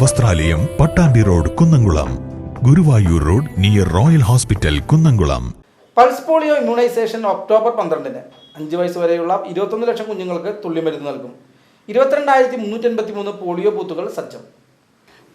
വസ്ത്രാലയം Pattambi road Kunnamkulam. Guruvayur road near Royal Hospital Kunnamkulam. Pulse polio immunisation October പന്ത്രണ്ടിന്. അഞ്ച് വയസ്സ് വരെയുള്ള ഇരുപത്തൊന്ന് ലക്ഷം കുഞ്ഞുങ്ങൾക്ക് തുള്ളിമരുന്ന് നൽകും. ഇരുപത്തിരണ്ടായിരത്തി മുന്നൂറ്റി എൺപത്തി മൂന്ന് പോളിയോ ബൂത്തുകൾ സജ്ജം.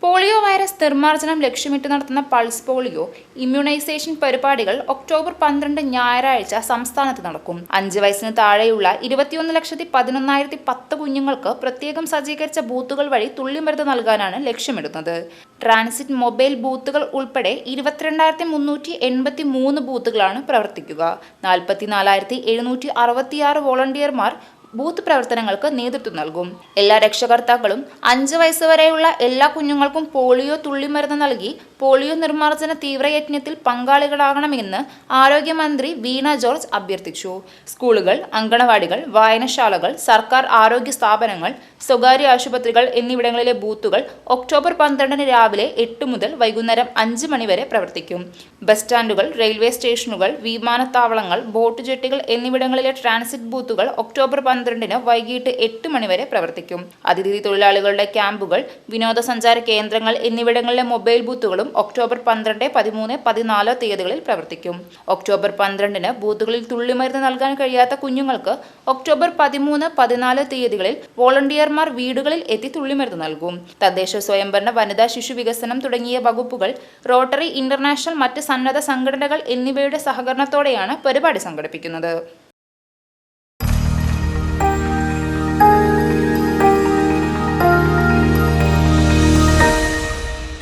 പോളിയോ വൈറസ് നിർമ്മാർജനം ലക്ഷ്യമിട്ട് നടത്തുന്ന പൾസ് പോളിയോ ഇമ്മ്യൂണൈസേഷൻ പരിപാടികൾ ഒക്ടോബർ പന്ത്രണ്ട് ഞായറാഴ്ച സംസ്ഥാനത്ത് നടക്കും. അഞ്ച് വയസ്സിന് താഴെയുള്ള ഇരുപത്തിയൊന്ന് ലക്ഷത്തി പതിനൊന്നായിരത്തി പത്ത് കുഞ്ഞുങ്ങൾക്ക് പ്രത്യേകം സജ്ജീകരിച്ച ബൂത്തുകൾ വഴി തുള്ളിമരുന്ന് നൽകാനാണ് ലക്ഷ്യമിടുന്നത്. ട്രാൻസിറ്റ് മൊബൈൽ ബൂത്തുകൾ ഉൾപ്പെടെ ഇരുപത്തിരണ്ടായിരത്തി മുന്നൂറ്റി എൺപത്തി മൂന്ന് ബൂത്തുകളാണ് പ്രവർത്തിക്കുക. നാൽപ്പത്തിനാലായിരത്തി എഴുന്നൂറ്റി അറുപത്തിയാറ് വോളണ്ടിയർമാർ ബൂത്ത് പ്രവർത്തനങ്ങൾക്ക് നേതൃത്വം നൽകും. എല്ലാ രക്ഷകർത്താക്കളും അഞ്ച് വയസ്സുവരെയുള്ള എല്ലാ കുഞ്ഞുങ്ങൾക്കും പോളിയോ തുള്ളിമരുന്ന് നൽകി പോളിയോ നിർമ്മാർജന തീവ്രയജ്ഞത്തിൽ പങ്കാളികളാകണമെന്ന് ആരോഗ്യമന്ത്രി വീണ ജോർജ് അഭ്യർത്ഥിച്ചു. സ്കൂളുകൾ അങ്കണവാടികൾ വായനശാലകൾ സർക്കാർ ആരോഗ്യ സ്ഥാപനങ്ങൾ സ്വകാര്യ ആശുപത്രികൾ എന്നിവിടങ്ങളിലെ ബൂത്തുകൾ ഒക്ടോബർ പന്ത്രണ്ടിന് രാവിലെ എട്ട് മുതൽ വൈകുന്നേരം അഞ്ച് മണിവരെ പ്രവർത്തിക്കും. ബസ് സ്റ്റാൻഡുകൾ റെയിൽവേ സ്റ്റേഷനുകൾ വിമാനത്താവളങ്ങൾ ബോട്ട് ജെട്ടികൾ എന്നിവിടങ്ങളിലെ ട്രാൻസിറ്റ് ബൂത്തുകൾ ഒക്ടോബർ പന്ത്രണ്ടിന് വൈകിട്ട് എട്ട് മണിവരെ പ്രവർത്തിക്കും. അതിഥി തൊഴിലാളികളുടെ ക്യാമ്പുകൾ വിനോദസഞ്ചാര കേന്ദ്രങ്ങൾ എന്നിവിടങ്ങളിലെ മൊബൈൽ ബൂത്തുകളും ഒക്ടോബർ പന്ത്രണ്ട് പതിമൂന്ന് പതിനാലോ തീയതികളിൽ പ്രവർത്തിക്കും. ഒക്ടോബർ പന്ത്രണ്ടിന് ബൂത്തുകളിൽ തുള്ളിമരുന്ന് നൽകാൻ കഴിയാത്ത കുഞ്ഞുങ്ങൾക്ക് ഒക്ടോബർ പതിമൂന്ന് പതിനാല് തീയതികളിൽ വോളണ്ടിയർമാർ വീടുകളിൽ എത്തി തുള്ളിമരുന്ന് നൽകും. തദ്ദേശ സ്വയംഭരണ വനിതാ ശിശു വികസനം തുടങ്ങിയ വകുപ്പുകൾ റോട്ടറി ഇന്റർനാഷണൽ മറ്റ് സന്നദ്ധ സംഘടനകൾ എന്നിവയുടെ സഹകരണത്തോടെയാണ് പരിപാടി സംഘടിപ്പിക്കുന്നത്.